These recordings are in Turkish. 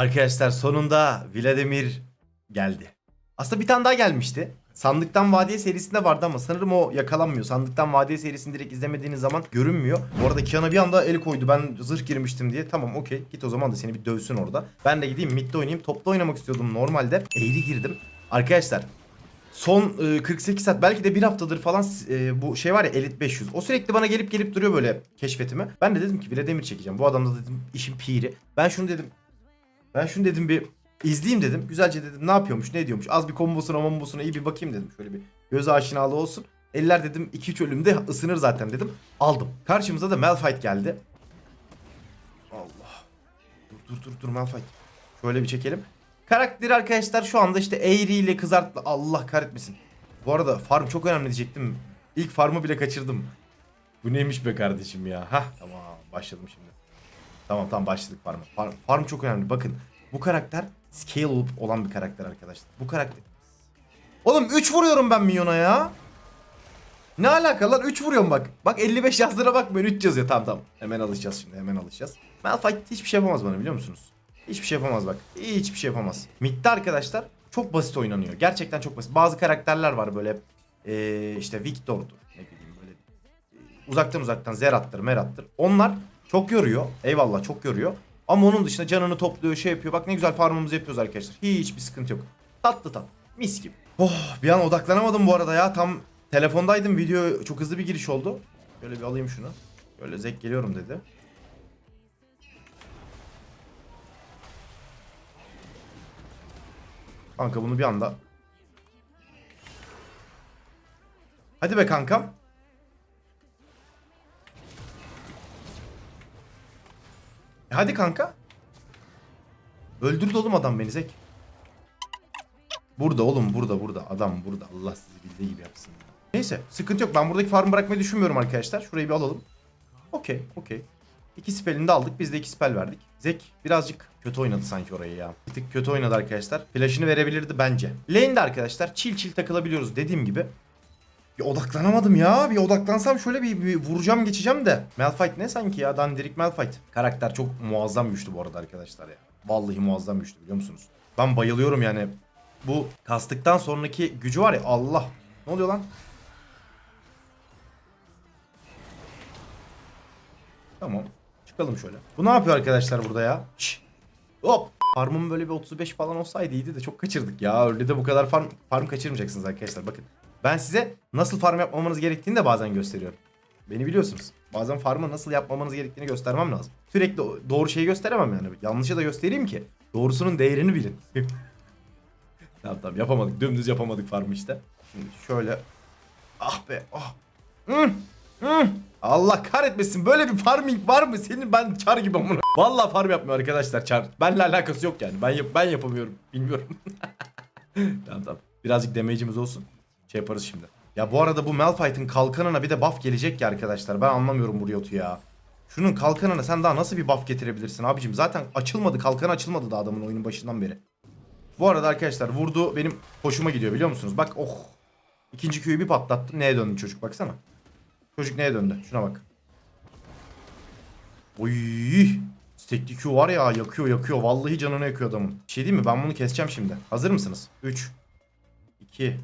Arkadaşlar sonunda Vladimir geldi. Aslında bir tane daha gelmişti. Sandıktan Vadiye serisinde vardı ama sanırım o yakalanmıyor. Sandıktan Vadiye serisini direkt izlemediğiniz zaman görünmüyor. Bu arada Kiana bir anda el koydu. Ben zırh girmiştim diye. Tamam okey. Git o zaman da seni bir dövsün orada. Ben de gideyim midde oynayayım. Topta oynamak istiyordum normalde. Eğri girdim. Arkadaşlar son e, 48 saat belki de bir haftadır falan e, bu şey var ya Elite 500. O sürekli bana gelip gelip duruyor böyle keşfetime. Ben de dedim ki Vladimir çekeceğim. Bu adam da dedim işin piri. Ben şunu dedim. Ben şunu dedim bir izleyeyim dedim. Güzelce dedim ne yapıyormuş ne ediyormuş. Az bir kombosuna mombosuna iyi bir bakayım dedim. Şöyle bir göz aşinalığı olsun. Eller dedim 2-3 ölümde ısınır zaten dedim. Aldım. Karşımıza da Malphite geldi. Allah. Dur dur dur dur Malphite. Şöyle bir çekelim. Karakteri arkadaşlar şu anda işte Eğri ile kızartlı. Allah kahretmesin. Bu arada farm çok önemli diyecektim. İlk farmı bile kaçırdım. Bu neymiş be kardeşim ya. Hah tamam başladım şimdi. Tamam tamam başladık farmı. Farm, farm çok önemli. Bakın bu karakter scale olup olan bir karakter arkadaşlar. Bu karakter. Oğlum 3 vuruyorum ben minyona ya. Ne alaka lan 3 vuruyorum bak. Bak 55 yazdığına bak ben 3 yazıyor. Tamam tamam. Hemen alışacağız şimdi hemen alışacağız. Malphite hiçbir şey yapamaz bana biliyor musunuz? Hiçbir şey yapamaz bak. Hiçbir şey yapamaz. Mid'de arkadaşlar çok basit oynanıyor. Gerçekten çok basit. Bazı karakterler var böyle ee, işte Victor'dur. Ne bileyim böyle uzaktan uzaktan Zerat'tır, Merat'tır. Onlar çok yoruyor. Eyvallah çok yoruyor. Ama onun dışında canını topluyor, şey yapıyor. Bak ne güzel farmımızı yapıyoruz arkadaşlar. Hiçbir sıkıntı yok. Tatlı tat. Mis gibi. Oh bir an odaklanamadım bu arada ya. Tam telefondaydım. Video çok hızlı bir giriş oldu. Böyle bir alayım şunu. Böyle zek geliyorum dedi. Kanka bunu bir anda. Hadi be kankam. E hadi kanka. Öldürdü oğlum adam beni Zek. Burada oğlum burada burada adam burada. Allah sizi bildiği gibi yapsın. ya. Neyse sıkıntı yok. Ben buradaki farmı bırakmayı düşünmüyorum arkadaşlar. Şurayı bir alalım. Okey okey. İki spellini de aldık. Biz de iki spell verdik. Zek birazcık kötü oynadı sanki orayı ya. Bir tık kötü oynadı arkadaşlar. Flash'ını verebilirdi bence. Lane'de arkadaşlar chill chill takılabiliyoruz dediğim gibi. Bir odaklanamadım ya. Bir odaklansam şöyle bir, bir vuracağım geçeceğim de. Malphite ne sanki ya? Dandirik Malphite. Karakter çok muazzam güçlü bu arada arkadaşlar ya. Vallahi muazzam güçlü biliyor musunuz? Ben bayılıyorum yani. Bu kastıktan sonraki gücü var ya Allah. Ne oluyor lan? Tamam. Çıkalım şöyle. Bu ne yapıyor arkadaşlar burada ya? Şş. Hop. Farmım böyle bir 35 falan olsaydı iyiydi de çok kaçırdık ya. Öyle de bu kadar farm, farm kaçırmayacaksınız arkadaşlar. Bakın. Ben size nasıl farm yapmamanız gerektiğini de bazen gösteriyorum. Beni biliyorsunuz. Bazen farmı nasıl yapmamanız gerektiğini göstermem lazım. Sürekli doğru şeyi gösteremem yani. Yanlışı da göstereyim ki doğrusunun değerini bilin. tamam tamam yapamadık. Dümdüz yapamadık farmı işte. Şimdi şöyle. Ah be. Ah. Hı. Hı. Allah kahretmesin böyle bir farming var mı? Senin ben çar gibi amına. Vallahi farm yapmıyor arkadaşlar çar. Benle alakası yok yani. Ben yap ben yapamıyorum. Bilmiyorum. tamam tamam. Birazcık damage'imiz olsun. Şey yaparız şimdi. Ya bu arada bu Malphite'ın kalkanına bir de buff gelecek ya arkadaşlar. Ben anlamıyorum bu Riot'u ya. Şunun kalkanına sen daha nasıl bir buff getirebilirsin abicim? Zaten açılmadı. Kalkan açılmadı da adamın oyunun başından beri. Bu arada arkadaşlar vurdu benim hoşuma gidiyor biliyor musunuz? Bak oh. İkinci Q'yu bir patlattı. Neye döndü çocuk baksana. Çocuk neye döndü? Şuna bak. Oy. Stekli Q var ya yakıyor yakıyor. Vallahi canını yakıyor adamın. Bir şey değil mi? Ben bunu keseceğim şimdi. Hazır mısınız? 3 2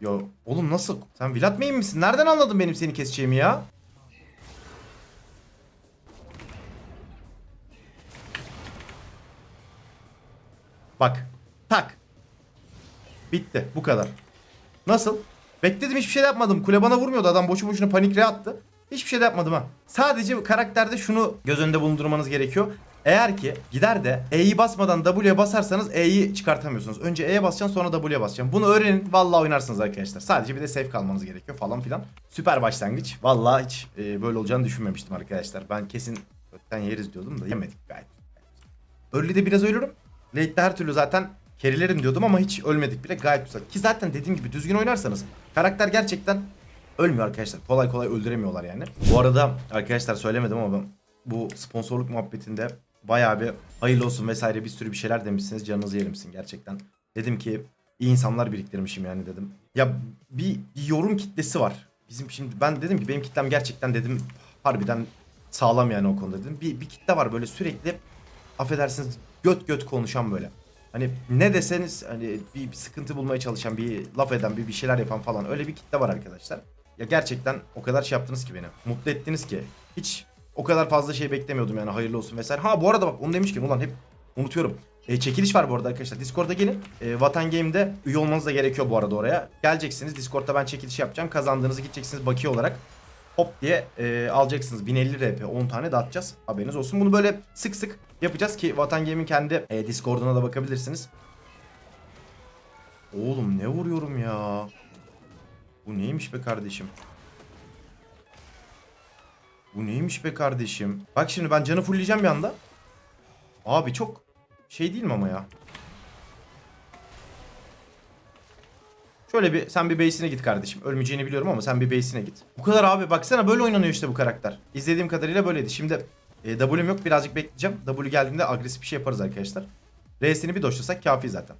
Yo oğlum nasıl? Sen Vlad main misin? Nereden anladın benim seni keseceğimi ya? Bak. Tak. Bitti. Bu kadar. Nasıl? Bekledim hiçbir şey de yapmadım. Kule bana vurmuyordu. Adam boşu boşuna panik re attı. Hiçbir şey de yapmadım ha. Sadece karakterde şunu göz önünde bulundurmanız gerekiyor. Eğer ki gider de E'yi basmadan W'ye basarsanız E'yi çıkartamıyorsunuz. Önce E'ye basacaksın sonra W'ye basacaksın. Bunu öğrenin. Vallahi oynarsınız arkadaşlar. Sadece bir de safe kalmanız gerekiyor falan filan. Süper başlangıç. Vallahi hiç e, böyle olacağını düşünmemiştim arkadaşlar. Ben kesin ötten yeriz diyordum da yemedik gayet. Early'de biraz ölürüm. Late'de her türlü zaten kerilerim diyordum ama hiç ölmedik bile gayet güzel. Ki zaten dediğim gibi düzgün oynarsanız karakter gerçekten ölmüyor arkadaşlar. Kolay kolay öldüremiyorlar yani. Bu arada arkadaşlar söylemedim ama ben bu sponsorluk muhabbetinde bayağı bir hayırlı olsun vesaire bir sürü bir şeyler demişsiniz. Canınızı yerimsin gerçekten. Dedim ki iyi insanlar biriktirmişim yani dedim. Ya bir, bir yorum kitlesi var. Bizim şimdi ben dedim ki benim kitlem gerçekten dedim harbiden sağlam yani o konuda dedim. Bir, bir kitle var böyle sürekli affedersiniz göt göt konuşan böyle. Hani ne deseniz hani bir, bir sıkıntı bulmaya çalışan, bir laf eden, bir bir şeyler yapan falan öyle bir kitle var arkadaşlar. Ya gerçekten o kadar şey yaptınız ki beni. Mutlu ettiniz ki. Hiç o kadar fazla şey beklemiyordum yani hayırlı olsun vesaire. Ha bu arada bak onu demişken ulan hep unutuyorum. E, çekiliş var bu arada arkadaşlar. Discord'a gelin. E, Vatan Game'de üye olmanız da gerekiyor bu arada oraya. Geleceksiniz. Discord'da ben çekiliş yapacağım. Kazandığınızı gideceksiniz bakiye olarak. Hop diye e, alacaksınız. 1050 RP 10 tane dağıtacağız. Haberiniz olsun. Bunu böyle sık sık yapacağız ki Vatan Game'in kendi e, Discord'una da bakabilirsiniz. Oğlum ne vuruyorum ya. Bu neymiş be kardeşim? Bu neymiş be kardeşim? Bak şimdi ben canı fullleyeceğim bir anda. Abi çok şey değil mi ama ya? Şöyle bir sen bir base'ine git kardeşim. Ölmeyeceğini biliyorum ama sen bir base'ine git. Bu kadar abi baksana böyle oynanıyor işte bu karakter. İzlediğim kadarıyla böyleydi. Şimdi e, W'm yok birazcık bekleyeceğim. W geldiğinde agresif bir şey yaparız arkadaşlar. R'sini bir doşlasak kafi zaten.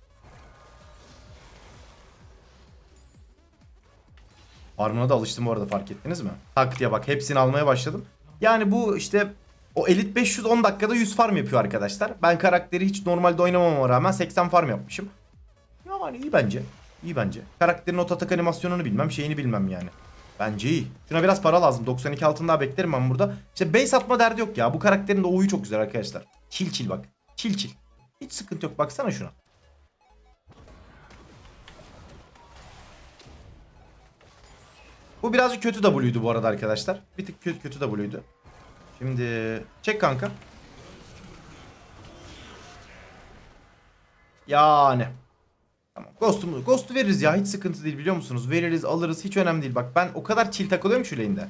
Farmına da alıştım bu arada fark ettiniz mi? Tak diye bak hepsini almaya başladım. Yani bu işte o Elite 500 10 dakikada 100 farm yapıyor arkadaşlar. Ben karakteri hiç normalde oynamamama rağmen 80 farm yapmışım. Yani iyi bence. İyi bence. Karakterin o tatak animasyonunu bilmem, şeyini bilmem yani. Bence iyi. Şuna biraz para lazım. 92 altın beklerim ben burada. İşte base atma derdi yok ya. Bu karakterin de oyu çok güzel arkadaşlar. Çil çil bak. Çil çil. Hiç sıkıntı yok. Baksana şuna. Bu birazcık kötü W'ydu bu arada arkadaşlar. Bir tık kötü, kötü W'ydu. Şimdi çek kanka. Yani. Tamam. Ghost'u veririz ya. Hiç sıkıntı değil biliyor musunuz? Veririz, alırız. Hiç önemli değil. Bak ben o kadar chill takılıyorum şu lane'de.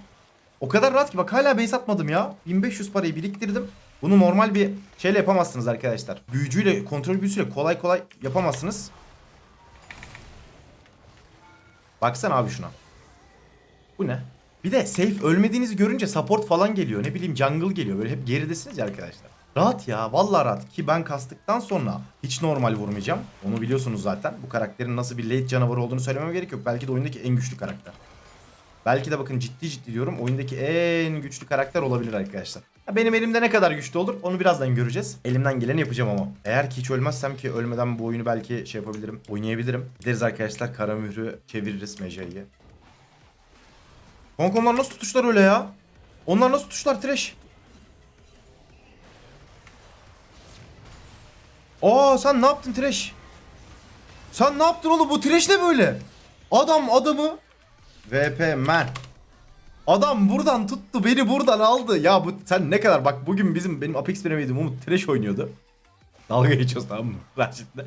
O kadar rahat ki bak hala base atmadım ya. 1500 parayı biriktirdim. Bunu normal bir şeyle yapamazsınız arkadaşlar. Büyücüyle, kontrol büyüsüyle kolay kolay yapamazsınız. Baksana abi şuna. Bu ne? Bir de safe ölmediğinizi görünce support falan geliyor. Ne bileyim jungle geliyor. Böyle hep geridesiniz ya arkadaşlar. Rahat ya. Vallahi rahat. Ki ben kastıktan sonra hiç normal vurmayacağım. Onu biliyorsunuz zaten. Bu karakterin nasıl bir late canavarı olduğunu söylememe gerek yok. Belki de oyundaki en güçlü karakter. Belki de bakın ciddi ciddi diyorum. Oyundaki en güçlü karakter olabilir arkadaşlar. Benim elimde ne kadar güçlü olur onu birazdan göreceğiz. Elimden geleni yapacağım ama. Eğer ki hiç ölmezsem ki ölmeden bu oyunu belki şey yapabilirim. Oynayabilirim. Gideriz arkadaşlar kara mührü çeviririz Mejai'ye. Kanka onlar nasıl tutuşlar öyle ya? Onlar nasıl tutuşlar trash? Aa sen ne yaptın trash? Sen ne yaptın oğlum bu trash ne böyle? Adam adamı VP man. Adam buradan tuttu beni buradan aldı. Ya bu sen ne kadar bak bugün bizim benim Apex Premium'um Umut trash oynuyordu. Dalga geçiyoruz tamam mı? Raşit'le.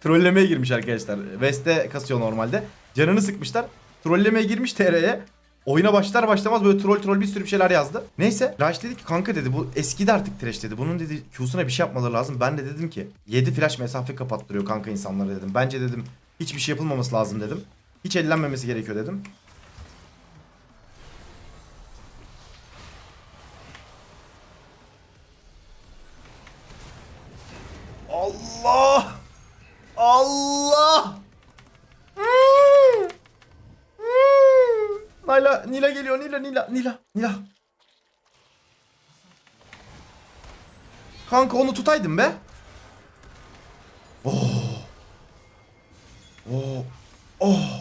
Trollemeye girmiş arkadaşlar. West'e kasıyor normalde. Canını sıkmışlar. Trollemeye girmiş TR'ye. Oyuna başlar başlamaz böyle troll troll bir sürü bir şeyler yazdı. Neyse Raş dedi ki kanka dedi bu eskidi artık trash dedi. Bunun dedi Q'suna bir şey yapmaları lazım. Ben de dedim ki 7 flash mesafe kapattırıyor kanka insanlara dedim. Bence dedim hiçbir şey yapılmaması lazım dedim. Hiç ellenmemesi gerekiyor dedim. Allah! Allah! Nila, Nila geliyor. Nila, Nila, Nila, Nila. Kanka onu tutaydım be. Oh. Oh. Oh.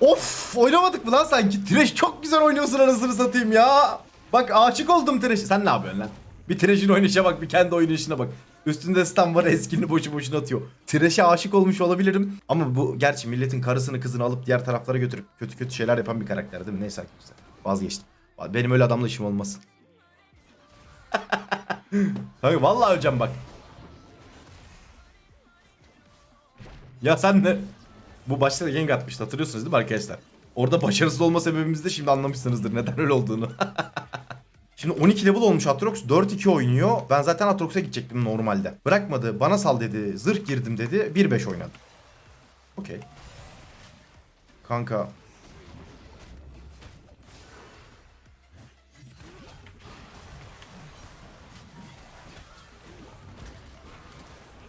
Of oynamadık mı lan sanki? Trash çok güzel oynuyorsun anasını satayım ya. Bak aşık oldum Trash'e. Sen ne yapıyorsun lan? Bir Trash'in oynayışa bak bir kendi oynayışına bak. Üstünde stun var eskini boşu boşuna atıyor. Trash'e aşık olmuş olabilirim. Ama bu gerçi milletin karısını kızını alıp diğer taraflara götürüp kötü kötü şeyler yapan bir karakter değil mi? Neyse arkadaşlar. Vazgeçtim. Benim öyle adamla işim olmaz. Hayır vallahi öleceğim bak. Ya sen ne? Bu başta da gank atmıştı hatırlıyorsunuz değil mi arkadaşlar? Orada başarısız olma sebebimizi de şimdi anlamışsınızdır neden öyle olduğunu. Şimdi 12 level olmuş Atrox 4-2 oynuyor. Ben zaten Atrox'a gidecektim normalde. Bırakmadı bana sal dedi zırh girdim dedi 1-5 oynadı. Okey. Kanka.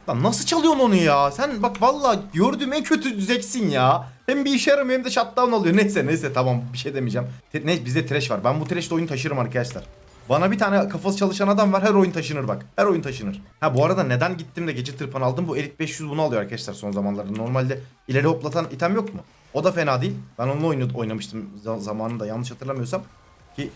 Lan nasıl çalıyorsun onu ya? Sen bak valla gördüğüm en kötü düzeksin ya. Hem bir işe yaramıyor hem de shutdown oluyor. Neyse neyse tamam bir şey demeyeceğim. Te- ne bizde trash var. Ben bu trash'te oyun taşırım arkadaşlar. Bana bir tane kafası çalışan adam var her oyun taşınır bak. Her oyun taşınır. Ha bu arada neden gittim de gece tırpan aldım? Bu Elite 500 bunu alıyor arkadaşlar son zamanlarda. Normalde ileri hoplatan item yok mu? O da fena değil. Ben onunla oyunu oynamıştım za- zamanında yanlış hatırlamıyorsam. Ki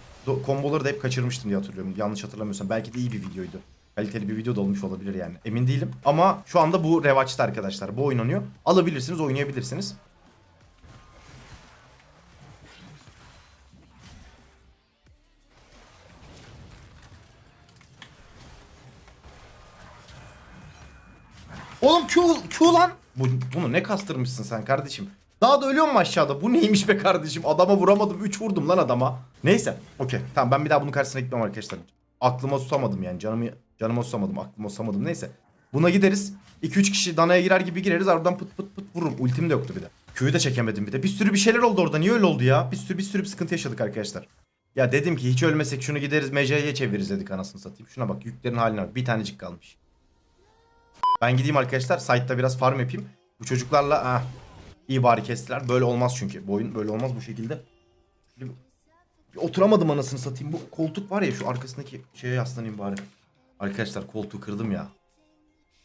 komboları da hep kaçırmıştım diye hatırlıyorum. Yanlış hatırlamıyorsam. Belki de iyi bir videoydu. Kaliteli bir video da olmuş olabilir yani. Emin değilim. Ama şu anda bu revaçta arkadaşlar. Bu oynanıyor. Alabilirsiniz, oynayabilirsiniz. Oğlum Q, Q lan. Bu, bunu ne kastırmışsın sen kardeşim? Daha da ölüyor mu aşağıda? Bu neymiş be kardeşim? Adama vuramadım. 3 vurdum lan adama. Neyse. Okey. Tamam ben bir daha bunun karşısına gitmem arkadaşlar. Aklıma tutamadım yani. Canımı canıma tutamadım. Aklıma tutamadım. Neyse. Buna gideriz. 2-3 kişi danaya girer gibi gireriz. Oradan pıt pıt pıt vururum. Ultim de yoktu bir de. Q'yu da çekemedim bir de. Bir sürü bir şeyler oldu orada. Niye öyle oldu ya? Bir sürü bir sürü bir sıkıntı yaşadık arkadaşlar. Ya dedim ki hiç ölmesek şunu gideriz MC'ye çeviririz dedik anasını satayım. Şuna bak yüklerin haline bak. Bir tanecik kalmış. Ben gideyim arkadaşlar. Site'da biraz farm yapayım. Bu çocuklarla ah, iyi bari kestiler. Böyle olmaz çünkü. Bu oyun böyle olmaz bu şekilde. Bir oturamadım anasını satayım. Bu koltuk var ya şu arkasındaki şeye yaslanayım bari. Arkadaşlar koltuğu kırdım ya.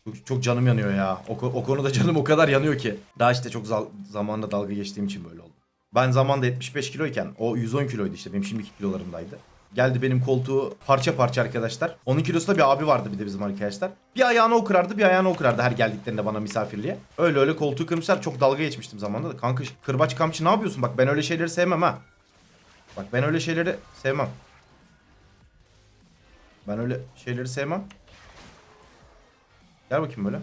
Çok, çok canım yanıyor ya. O, o konuda canım o kadar yanıyor ki. Daha işte çok zal- zamanla dalga geçtiğim için böyle oldu. Ben zamanda 75 kiloyken o 110 kiloydu işte. Benim şimdiki kilolarımdaydı. Geldi benim koltuğu parça parça arkadaşlar. Onun kilosunda bir abi vardı bir de bizim arkadaşlar. Bir ayağını o kırardı bir ayağını o kırardı her geldiklerinde bana misafirliğe. Öyle öyle koltuğu kırmışlar. Çok dalga geçmiştim zamanda da. Kanka kırbaç kamçı ne yapıyorsun? Bak ben öyle şeyleri sevmem ha. Bak ben öyle şeyleri sevmem. Ben öyle şeyleri sevmem. Gel bakayım böyle.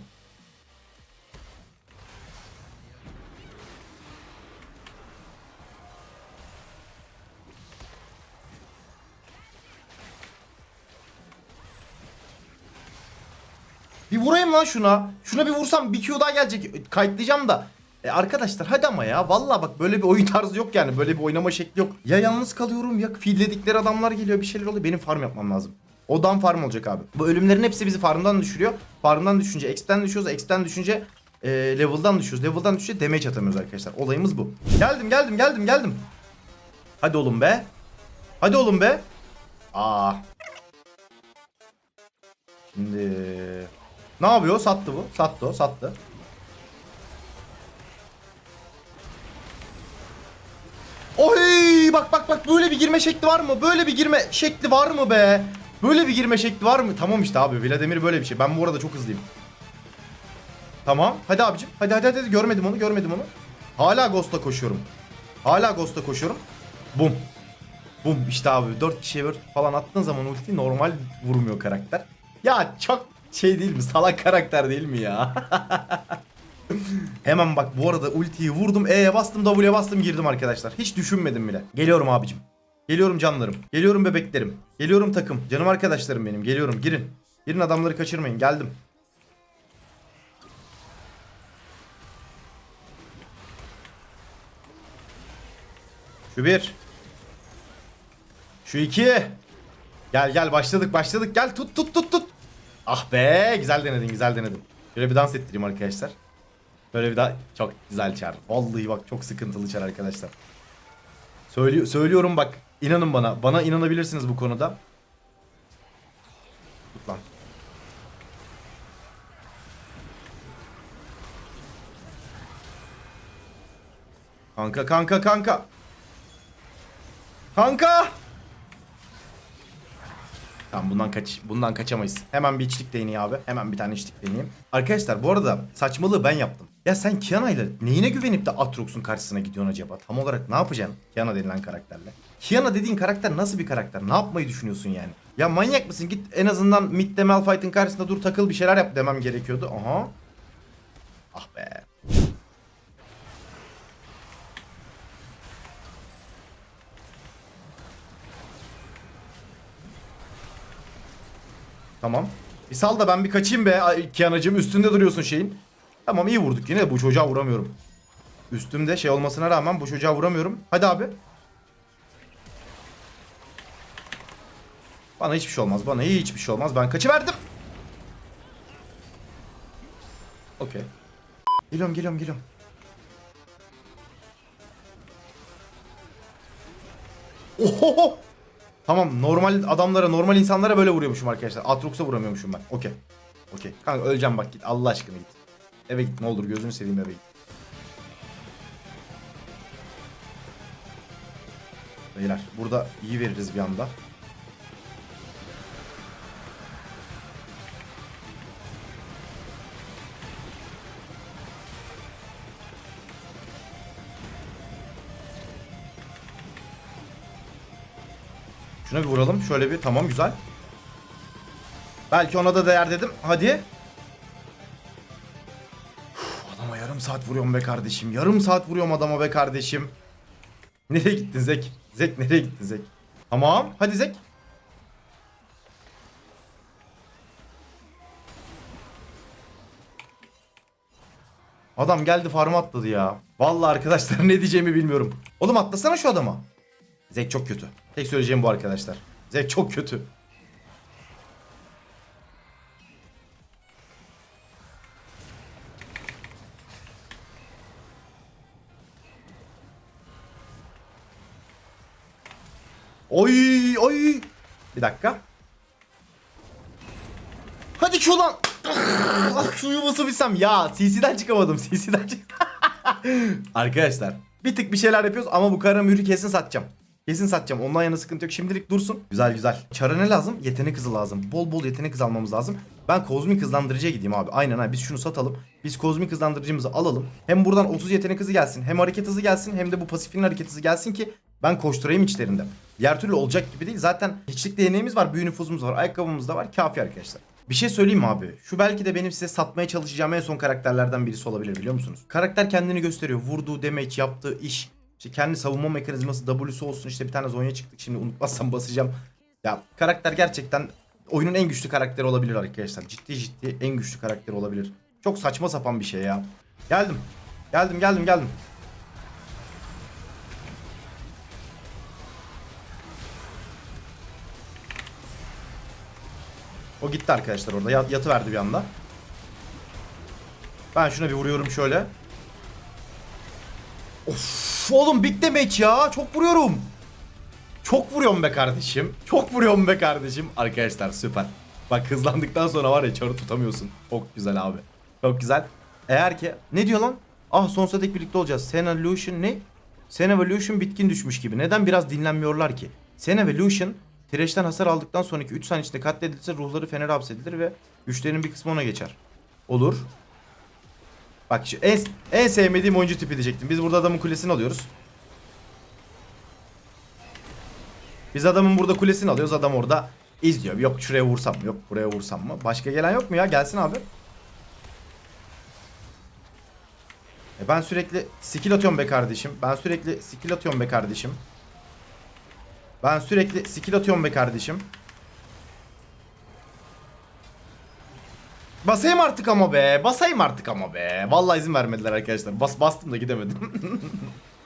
Vurayım lan şuna. Şuna bir vursam bir Q daha gelecek. Kayıtlayacağım da. E arkadaşlar hadi ama ya. Vallahi bak böyle bir oyun tarzı yok yani. Böyle bir oynama şekli yok. Ya yalnız kalıyorum ya filledikleri adamlar geliyor bir şeyler oluyor. Benim farm yapmam lazım. Odan farm olacak abi. Bu ölümlerin hepsi bizi farmdan düşürüyor. Farmdan düşünce X'ten düşüyoruz. X'ten düşünce e, level'dan düşüyoruz. Level'dan düşünce damage atamıyoruz arkadaşlar. Olayımız bu. Geldim geldim geldim geldim. Hadi oğlum be. Hadi oğlum be. Aa. Şimdi ne yapıyor? Sattı bu. Sattı o. Sattı. Oy bak bak bak böyle bir girme şekli var mı? Böyle bir girme şekli var mı be? Böyle bir girme şekli var mı? Tamam işte abi Vladimir böyle bir şey. Ben bu arada çok hızlıyım. Tamam. Hadi abicim. Hadi hadi hadi. Görmedim onu. Görmedim onu. Hala Ghost'a koşuyorum. Hala Ghost'a koşuyorum. Bum. Bum işte abi 4 kişiye word falan attığın zaman ulti normal vurmuyor karakter. Ya çok şey değil mi? Salak karakter değil mi ya? Hemen bak bu arada ultiyi vurdum. E'ye bastım W'ye bastım girdim arkadaşlar. Hiç düşünmedim bile. Geliyorum abicim. Geliyorum canlarım. Geliyorum bebeklerim. Geliyorum takım. Canım arkadaşlarım benim. Geliyorum. Girin. Girin adamları kaçırmayın. Geldim. Şu bir. Şu iki. Gel gel başladık başladık. Gel tut tut tut tut. Ah be güzel denedin güzel denedin. Şöyle bir dans ettireyim arkadaşlar. Böyle bir daha çok güzel çar. Vallahi bak çok sıkıntılı çar arkadaşlar. Söylüyor, söylüyorum bak inanın bana. Bana inanabilirsiniz bu konuda. Tut lan. Kanka kanka kanka. Kanka. Tamam bundan kaç bundan kaçamayız. Hemen bir içlik deneyeyim abi. Hemen bir tane içlik deneyeyim. Arkadaşlar bu arada saçmalığı ben yaptım. Ya sen Kiana ile neyine güvenip de Atrox'un karşısına gidiyorsun acaba? Tam olarak ne yapacaksın Kiana denilen karakterle? Kiana dediğin karakter nasıl bir karakter? Ne yapmayı düşünüyorsun yani? Ya manyak mısın? Git en azından midde Malphite'ın karşısında dur takıl bir şeyler yap demem gerekiyordu. Aha. Ah be. Tamam. Bir sal da ben bir kaçayım be Kianacığım üstünde duruyorsun şeyin. Tamam iyi vurduk yine bu çocuğa vuramıyorum. Üstümde şey olmasına rağmen bu çocuğa vuramıyorum. Hadi abi. Bana hiçbir şey olmaz. Bana hiçbir şey olmaz. Ben kaçıverdim. Okey. Geliyorum geliyorum geliyorum. Oho! Tamam normal adamlara normal insanlara böyle vuruyormuşum arkadaşlar. Atrox'a vuramıyormuşum ben. Okey. Okey. Kanka öleceğim bak git. Allah aşkına git. Eve git ne olur gözünü seveyim eve git. Beyler burada iyi veririz bir anda. Şuna bir vuralım. Şöyle bir tamam güzel. Belki ona da değer dedim. Hadi. Uf, adama yarım saat vuruyorum be kardeşim. Yarım saat vuruyorum adama be kardeşim. Nereye gittin Zek? Zek nereye gittin Zek? Tamam. Hadi Zek. Adam geldi farm atladı ya. Vallahi arkadaşlar ne diyeceğimi bilmiyorum. Oğlum atlasana şu adama. Zek çok kötü. Tek söyleyeceğim bu arkadaşlar. Zek çok kötü. Oy oy. Bir dakika. Hadi Q lan. Ah, Q'yu basabilsem. Ya CC'den çıkamadım. CC'den çık. Arkadaşlar bir tık bir şeyler yapıyoruz ama bu kara mührü kesin satacağım. Kesin satacağım. Ondan yana sıkıntı yok. Şimdilik dursun. Güzel güzel. Çara ne lazım? Yetenek hızı lazım. Bol bol yetenek hızı almamız lazım. Ben kozmik hızlandırıcıya gideyim abi. Aynen ha. Biz şunu satalım. Biz kozmik hızlandırıcımızı alalım. Hem buradan 30 yetenek hızı gelsin. Hem hareket hızı gelsin. Hem de bu pasifin hareket hızı gelsin ki ben koşturayım içlerinde. Diğer türlü olacak gibi değil. Zaten hiçlik değneğimiz var. Büyü nüfuzumuz var. Ayakkabımız da var. Kafi arkadaşlar. Bir şey söyleyeyim abi? Şu belki de benim size satmaya çalışacağım en son karakterlerden birisi olabilir biliyor musunuz? Karakter kendini gösteriyor. Vurduğu damage, yaptığı iş. İşte kendi savunma mekanizması W'su olsun. İşte bir tane Zonya çıktık. Şimdi unutmazsam basacağım. Ya karakter gerçekten oyunun en güçlü karakteri olabilir arkadaşlar. Ciddi ciddi en güçlü karakteri olabilir. Çok saçma sapan bir şey ya. Geldim. Geldim geldim geldim. O gitti arkadaşlar orada. Yat, yatı verdi bir anda. Ben şuna bir vuruyorum şöyle. Of oğlum big damage ya. Çok vuruyorum. Çok vuruyorum be kardeşim. Çok vuruyorum be kardeşim. Arkadaşlar süper. Bak hızlandıktan sonra var ya çarı tutamıyorsun. Çok güzel abi. Çok güzel. Eğer ki ne diyor lan? Ah sonsuza dek birlikte olacağız. Sen Evolution ne? Sen Evolution bitkin düşmüş gibi. Neden biraz dinlenmiyorlar ki? Sen Evolution Trash'ten hasar aldıktan sonraki 3 saniye içinde katledilirse ruhları fenere hapsedilir ve güçlerinin bir kısmı ona geçer. Olur. Bak şu en, en sevmediğim oyuncu tipi diyecektim. Biz burada adamın kulesini alıyoruz. Biz adamın burada kulesini alıyoruz. Adam orada izliyor. Yok şuraya vursam mı? Yok buraya vursam mı? Başka gelen yok mu ya? Gelsin abi. E ben sürekli skill atıyorum be kardeşim. Ben sürekli skill atıyorum be kardeşim. Ben sürekli skill atıyorum be kardeşim. Basayım artık ama be. Basayım artık ama be. Vallahi izin vermediler arkadaşlar. Bas bastım da gidemedim.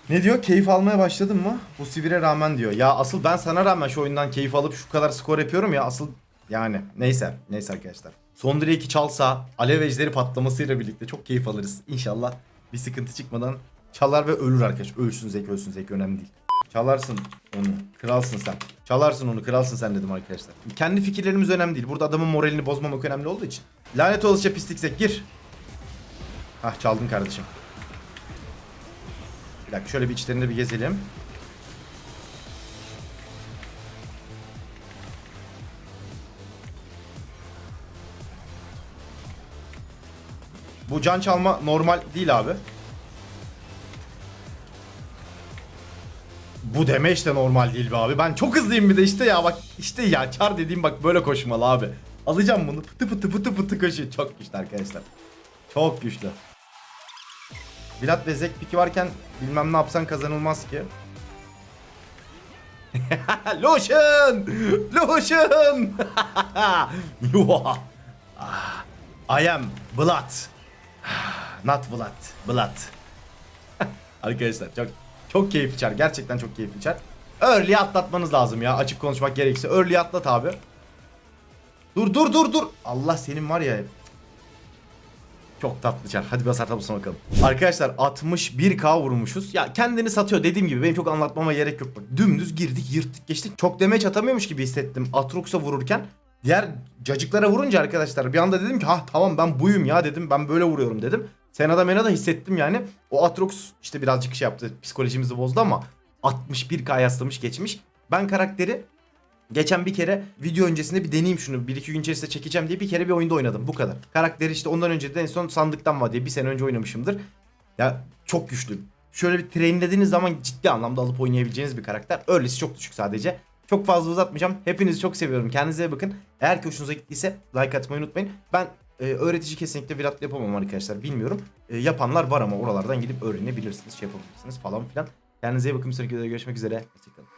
ne diyor? Keyif almaya başladın mı? Bu sivire rağmen diyor. Ya asıl ben sana rağmen şu oyundan keyif alıp şu kadar skor yapıyorum ya. Asıl yani neyse. Neyse arkadaşlar. Son direği çalsa alev ejderi patlamasıyla birlikte çok keyif alırız. İnşallah bir sıkıntı çıkmadan çalar ve ölür arkadaş. Ölsün zek ölsün zek önemli değil. Çalarsın onu. Kralsın sen. Çalarsın onu. Kralsın sen dedim arkadaşlar. Kendi fikirlerimiz önemli değil. Burada adamın moralini bozmamak önemli olduğu için. Lanet olasıca pislik zek gir. Hah çaldın kardeşim. Bir dakika şöyle bir içlerinde bir gezelim. Bu can çalma normal değil abi. Bu deme işte normal değil be abi. Ben çok hızlıyım bir de işte ya bak işte ya çar dediğim bak böyle koşmalı abi. Alacağım bunu pıtı pıtı pıtı pıtı koşuyor. Çok güçlü arkadaşlar. Çok güçlü. Vlad ve Zek piki varken bilmem ne yapsan kazanılmaz ki. Lotion! Lotion! Ah, I am Blood. Not Blood. Blood. Arkadaşlar çok çok keyifli çar. Gerçekten çok keyifli çar. Early'e atlatmanız lazım ya. Açık konuşmak gerekirse. Early'e atlat abi. Dur dur dur dur. Allah senin var ya. Çok tatlı çar. Hadi bir hasar tablosuna bakalım. Arkadaşlar 61k vurmuşuz. Ya kendini satıyor dediğim gibi benim çok anlatmama gerek yok. Bak, dümdüz girdik yırttık geçtik. Çok damage atamıyormuş gibi hissettim Atrox'a vururken. Diğer cacıklara vurunca arkadaşlar bir anda dedim ki ha tamam ben buyum ya dedim. Ben böyle vuruyorum dedim. Senada Menada hissettim yani. O Atrox işte birazcık şey yaptı. Psikolojimizi bozdu ama 61k yaslamış geçmiş. Ben karakteri Geçen bir kere video öncesinde bir deneyeyim şunu. 1-2 gün içerisinde çekeceğim diye bir kere bir oyunda oynadım. Bu kadar. Karakteri işte ondan önce de en son sandıktan var diye bir sene önce oynamışımdır. Ya çok güçlü. Şöyle bir trainlediğiniz zaman ciddi anlamda alıp oynayabileceğiniz bir karakter. Öylesi çok düşük sadece. Çok fazla uzatmayacağım. Hepinizi çok seviyorum. Kendinize bakın. Eğer ki hoşunuza gittiyse like atmayı unutmayın. Ben e, öğretici kesinlikle Virat yapamam arkadaşlar. Bilmiyorum. E, yapanlar var ama oralardan gidip öğrenebilirsiniz. Şey yapabilirsiniz falan filan. Kendinize iyi bakın. Bir sonraki videoda görüşmek üzere. Hoşçakalın.